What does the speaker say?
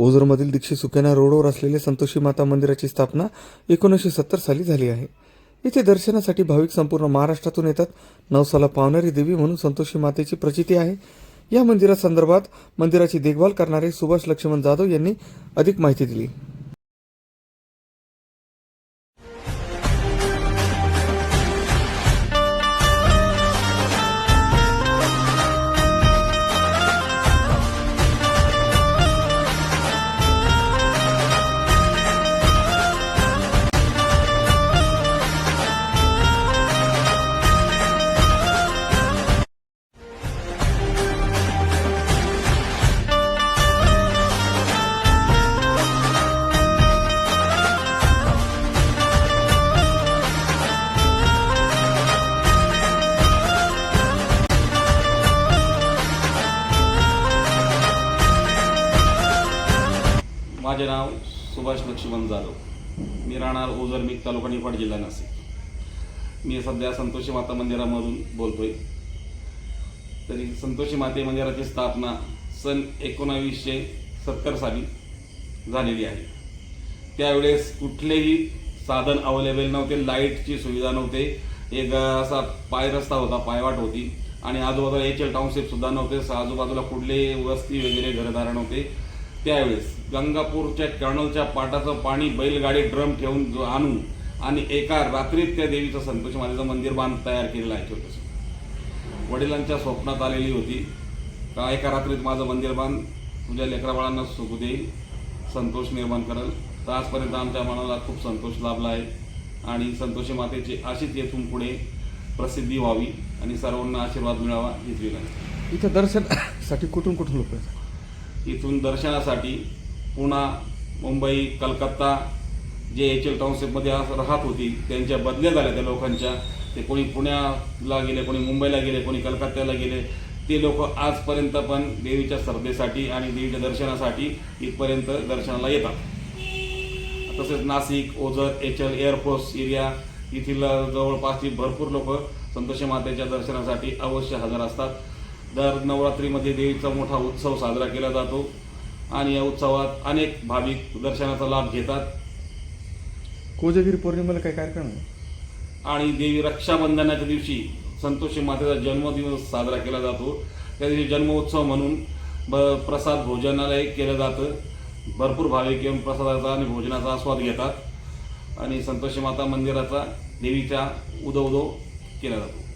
ओझरमधील दीक्षित सुकेना रोडवर असलेले संतोषी माता मंदिराची स्थापना एकोणीसशे सत्तर साली झाली आहे. येथे दर्शनासाठी भाविक संपूर्ण महाराष्ट्रातून येतात. नवसाला पावणारी देवी म्हणून संतोषी मातेची प्रचिती आहे. या मंदिरासंदर्भात मंदिराची देखभाल करणारे सुभाष लक्ष्मण जाधव यांनी अधिक माहिती दिली. माझे नाव सुभाष लक्ष्मण जाधव. मी राहणार ओझरमिक तालुका निफाड जिल्हा नाशिक. मी सध्या संतोषी माता मंदिरामधून बोलतोय. तरी संतोषी माते मंदिराची स्थापना सन एकोणावीसशे सत्तर साली झालेली आहे. त्यावेळेस कुठलेही साधन अवेलेबल नव्हते लाईटची सुविधा नव्हते. एक असा पाय रस्ता होता पायवाट होती. आणि आजूबाजूला एच एल टाउनशिपसुद्धा नव्हते. आजूबाजूला कुठले वस्ती वगैरे घरदार नव्हते. त्यावेळेस गंगापूरच्या कर्नलच्या पाटाचं पाणी बैलगाडी ड्रम ठेवून जो आणि एका रात्रीत त्या देवीचं संतोष मातेचं मंदिर बांध तयार केलेलं आहे. छोटंसं. वडिलांच्या स्वप्नात आलेली होती. का एका रात्रीत माझं मंदिर बांध तुझ्या लेकराबाळांना सुख देईल संतोष निर्माण करेल. तर आजपर्यंत आमच्या मनाला खूप संतोष लाभला आहे. आणि संतोषी मातेची अशीच येथून पुढे प्रसिद्धी व्हावी आणि सर्वांना आशीर्वाद मिळावा हीच विनंती. इथं दर्शनासाठी कुठून कुठून लोक येतात? इथून दर्शनासाठी पुणा मुंबई कलकत्ता जे एच एल टाउनशिपमध्ये आज राहत होती त्यांच्या बदल्या झाल्या त्या लोकांच्या. ते कोणी पुण्याला गेले कोणी मुंबईला गेले कोणी कलकत्त्याला गेले. ते लोक आजपर्यंत पण देवीच्या श्रद्धेसाठी आणि देवीच्या दर्शनासाठी इथपर्यंत दर्शनाला येतात. तसेच Nashik Ozar H L air force area येथील जवळपासची भरपूर लोक संतोषी मातेच्या दर्शनासाठी अवश्य हजर असतात. दर नवरात्रीमध्ये देवीचा मोठा उत्सव साजरा केला जातो आणि या उत्सवात अनेक भाविक दर्शनाचा लाभ घेतात. कोजागिरी पौर्णिमेला काय कार्यक्रम आहे? आणि देवी रक्षाबंधनाच्या दिवशी संतोषी मातेचा जन्मदिवस साजरा केला जातो. त्या दिवशी जन्मोत्सव म्हणून ब प्रसाद भोजनालय केलं जातं. भरपूर भाविक येऊन प्रसादाचा आणि भोजनाचा आस्वाद घेतात. आणि संतोषी माता मंदिराचा देवीचा उदो उदो केला जातो.